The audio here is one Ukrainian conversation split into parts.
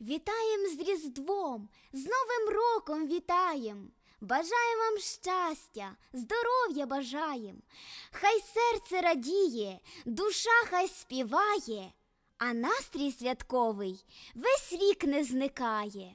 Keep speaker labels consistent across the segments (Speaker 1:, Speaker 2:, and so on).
Speaker 1: Вітаєм з Різдвом, з Новим роком вітаєм! Бажаємо вам щастя, здоров'я бажаєм! Хай серце радіє, душа хай співає, а настрій святковий весь рік не зникає.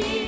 Speaker 2: see.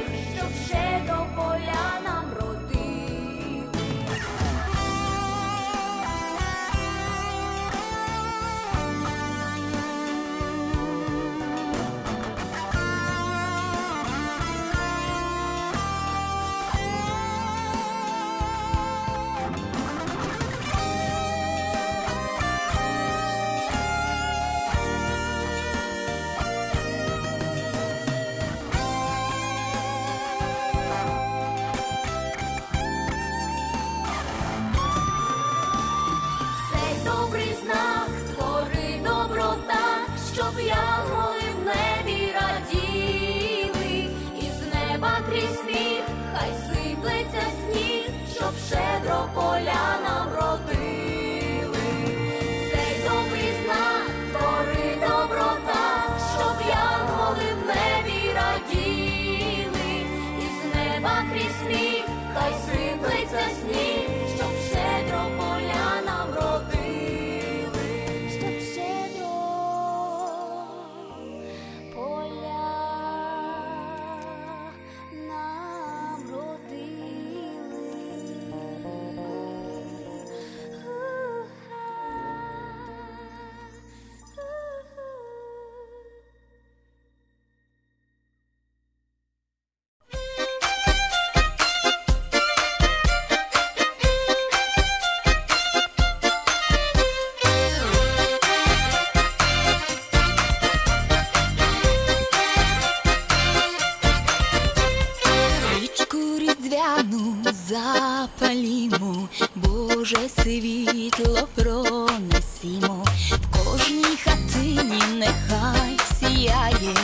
Speaker 2: запалімо, Боже світло пронесімо, в кожній хатині нехай сіяє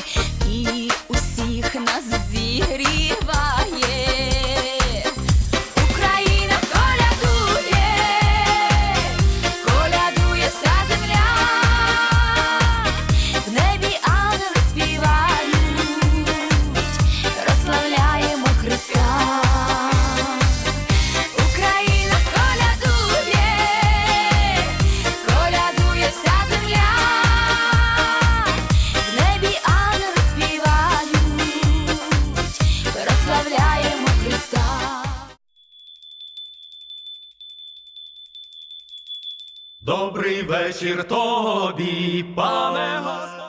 Speaker 2: і усіх нас зігріє.
Speaker 3: Добрий вечір тобі, пане Господь!